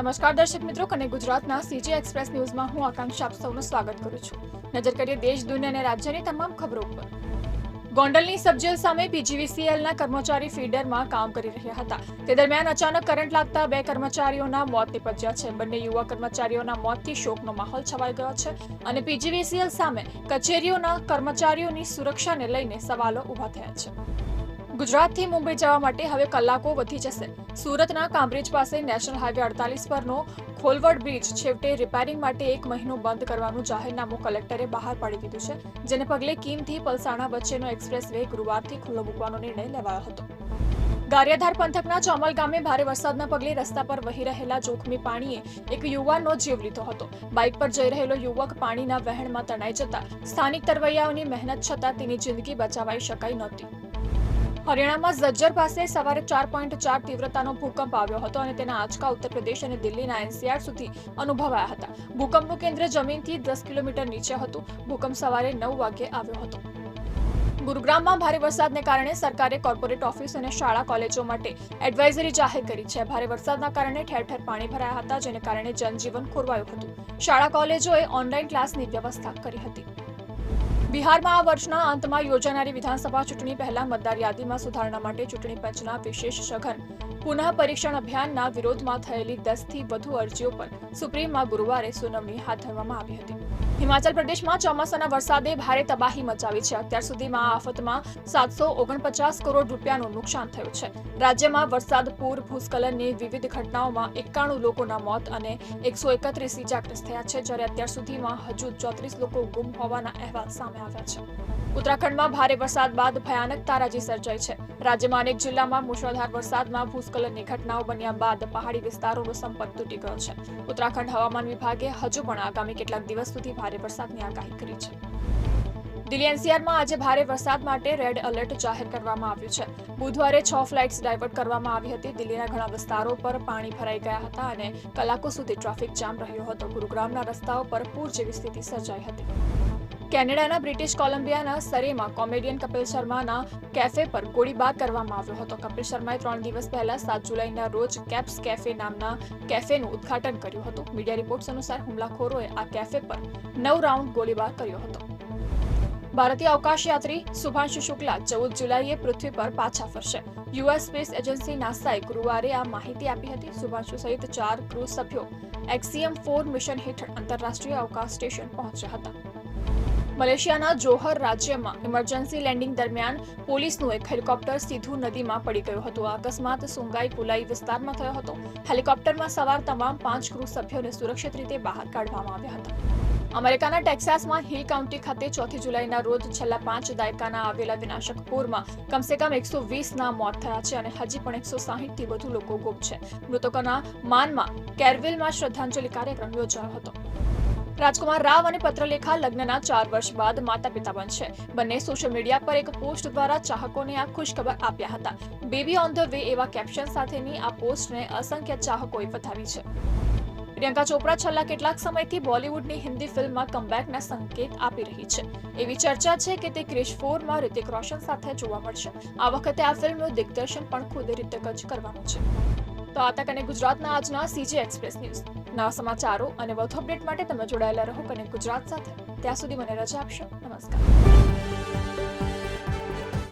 નમસ્કાર દર્શક મિત્રો અને ગુજરાતના સીજી એક્સપ્રેસ ન્યૂઝમાં હું આકાંક્ષા આપ સૌનું સ્વાગત કરું છું. નજર કરીએ દેશ, દુનિયા અને રાજ્યની તમામ ખબરો ઉપર. ગોંડલની સબજેલ સામે પીજીવીસીએલના કર્મચારી ફીડરમાં કામ કરી રહ્યા હતા. તે દરમિયાન અચાનક કરંટ લાગતા બે કર્મચારીઓના મોત નિપજ્યા છે. બંને યુવા કર્મચારીઓના મોતથી શોકનો માહોલ છવાઈ ગયો છે અને પીજીવીસીએલ સામે કચેરીઓના કર્મચારીઓની સુરક્ષાને લઈને સવાલો ઊભા થયા છે. ગુજરાતથી મુંબઈ જવા માટે હવે કલાકો વધી જશે. સુરતના કામબ્રિજ પાસે નેશનલ હાઈવે અડતાલીસ પરનો ખોલવડ બ્રિજ છેવટે રિપેરિંગ માટે એક મહિનો બંધ કરવાનું જાહેરનામું કલેક્ટરે બહાર પાડી દીધું છે, જેને પગલે કીમથી પલસાણા વચ્ચેનો એક્સપ્રેસ વે ગુરુવારથી ખુલ્લો મૂકવાનો નિર્ણય લેવાયો હતો. ગારિયાધાર પંથકના ચોમલ ગામે ભારે વરસાદના પગલે રસ્તા પર વહી રહેલા જોખમી પાણીએ એક યુવાનનો જીવ લીધો હતો. બાઇક પર જઈ રહેલો યુવક પાણીના વહેણમાં તણાઈ જતા સ્થાનિક તરવૈયાઓની મહેનત છતાં તેની જિંદગી બચાવાઈ શકાઈ નહોતી. હરિયાણામાં ઝજ્જર પાસે સવારે ચાર પોઈન્ટ ચાર તીવ્રતાનો ભૂકંપ આવ્યો હતો અને તેના આંચકા ઉત્તર પ્રદેશ અને દિલ્હીના એનસીઆર સુધી અનુભવાયા હતા. ભૂકંપનું કેન્દ્ર જમીનથી દસ કિલોમીટર નીચે હતું. ભૂકંપ સવારે નવ વાગે આવ્યો હતો. ગુરુગ્રામમાં ભારે વરસાદને કારણે સરકારે કોર્પોરેટ ઓફિસ અને શાળા કોલેજો માટે એડવાઇઝરી જાહેર કરી છે. ભારે વરસાદના કારણે ઠેર ઠેર પાણી ભરાયા હતા, જેને કારણે જનજીવન ખોરવાયું હતું. શાળા કોલેજોએ ઓનલાઈન ક્લાસની વ્યવસ્થા કરી હતી. બિહારમાં આ વર્ષના અંતમાં યોજાનારી વિધાનસભા ચૂંટણી પહેલા મતદાર યાદીમાં સુધારણા માટે ચૂંટણી પંચના વિશેષ સઘન પુનઃ પરીક્ષણ અભિયાનના વિરોધમાં થયેલી દસથી વધુ અરજીઓ પર સુપ્રીમમાં ગુરુવારે સુનાવણી હાથ ધરવામાં આવી હતી. હિમાચલ પ્રદેશમાં ચોમાસાના વરસાદે ભારે તબાહી મચાવી છે. અત્યાર સુધીમાં આ આફતમાં સાતસો ઓગણપચાસ કરોડ રૂપિયાનું નુકસાન થયું છે. રાજ્યમાં વરસાદ, પૂર, ભૂસ્ખલનની વિવિધ ઘટનાઓમાં એકાણું લોકોના મોત અને એકસો એકત્રીસ ઇજાગ્રસ્ત થયા છે. જ્યારે અત્યાર સુધીમાં હજુ ચોત્રીસ લોકો ગુમ હોવાના અહેવાલ સામે આવ્યા છે. ઉત્તરાખંડમાં ભારે વરસાદ બાદ ભયાનક તારાજી સર્જાઈ છે. રાજ્યમાં અનેક જિલ્લામાં મુશળધાર વરસાદમાં ભૂસ્ખલનની ઘટનાઓ બન્યા બાદ પહાડી વિસ્તારોનો સંપર્ક તૂટી ગયો છે. ઉત્તરાખંડ હવામાન વિભાગે હજુ પણ આગામી કેટલાક દિવસ સુધી ભારે વરસાદની આગાહી કરી છે. દિલ્હી એનસીઆરમાં આજે ભારે વરસાદ માટે રેડ એલર્ટ જાહેર કરવામાં આવ્યું છે. બુધવારે છ ફ્લાઇટ્સ ડાયવર્ટ કરવામાં આવી હતી. દિલ્હીના ઘણા વિસ્તારો પર પાણી ભરાઈ ગયા હતા અને કલાકો સુધી ટ્રાફિક જામ રહ્યો હતો. ગુરુગ્રામના રસ્તાઓ પર પૂર જેવી સ્થિતિ સર્જાઈ હતી. કેનેડાના બ્રિટિશ કોલંબિયાના સરેમાં કોમેડિયન કપિલ શર્માના કેફે પર ગોળીબાર કરવામાં આવ્યો હતો. કપિલ શર્માએ ત્રણ દિવસ પહેલા સાત જુલાઈના રોજ કેપ્સ કેફે નામના કેફેનું ઉદ્ઘાટન કર્યું હતું. મીડિયા રિપોર્ટ્સ અનુસાર હુમલાખોરોએ આ કેફે પર નવ રાઉન્ડ ગોળીબાર કર્યો હતો. ભારતીય અવકાશયાત્રી સુભાંશુ શુક્લા ચૌદ જુલાઈએ પૃથ્વી પર પાછા ફરશે. યુએસ સ્પેસ એજન્સી નાસાએ ગુરુવારે આ માહિતી આપી હતી. સુભાંશુ સહિત ચાર ક્રૂ સભ્યો એક્સીએમ ફોર મિશન હેઠળ આંતરરાષ્ટ્રીય અવકાશ સ્ટેશન પહોંચ્યા હતા. મલેશિયાના જોહર રાજ્યમાં ઇમરજન્સી લેન્ડિંગ દરમિયાન પોલીસનું એક હેલિકોપ્ટર સીધું નદીમાં પડી ગયું હતું. આ અકસ્માત સુંગાઈ પુલાઈ વિસ્તારમાં થયો હતો. હેલિકોપ્ટરમાં સવાર તમામ પાંચ ક્રૂ સભ્યોને સુરક્ષિત રીતે બહાર કાઢવામાં આવ્યા હતા. અમેરિકાના ટેક્સાસમાં હિલ કાઉન્ટી ખાતે ચોથી જુલાઈના રોજ છેલ્લા પાંચ દાયકાના આવેલા વિનાશક પૂરમાં કમસે કમ એકસો વીસના મોત થયા છે અને હજી પણ એકસો સાહીઠથી વધુ લોકો ગુમ છે. મૃતકોના માનમાં કેરવિલમાં શ્રદ્ધાંજલિ કાર્યક્રમ યોજાયો હતો. રાજકુમાર રાવ અને પત્રલેખા લગ્નના ચાર વર્ષ બાદ માતા પિતા બનશે. બંને સોશિયલ મીડિયા પર એક પોસ્ટ દ્વારા ચાહકોને આ ખુશખબર આપ્યા હતા. બેબી ઓન ધ વે એવા કેપ્શન સાથેની આ પોસ્ટને અસંખ્ય ચાહકોએ વધાવી છે. પ્રિયંકા ચોપરા છેલ્લા કેટલાક સમયથી બોલિવૂડની હિન્દી ફિલ્મમાં કમબેકના સંકેત આપી રહી છે. એવી ચર્ચા છે કે તે ક્રિશ ફોરમાં રિતિક રોશન સાથે જોવા મળશે. આ વખતે આ ફિલ્મનું દિગ્દર્શન પણ ખુદ રિતિક જ કરવાનું છે. તો આ તક અને ગુજરાતના આજના સીજી એક્સપ્રેસ ન્યૂઝ નવા સમાચારો અને વધુ અપડેટ માટે તમે જોડાયેલા રહો કનેક્ટ ગુજરાત સાથે. ત્યાં સુધી મને રજા આપશો. નમસ્કાર.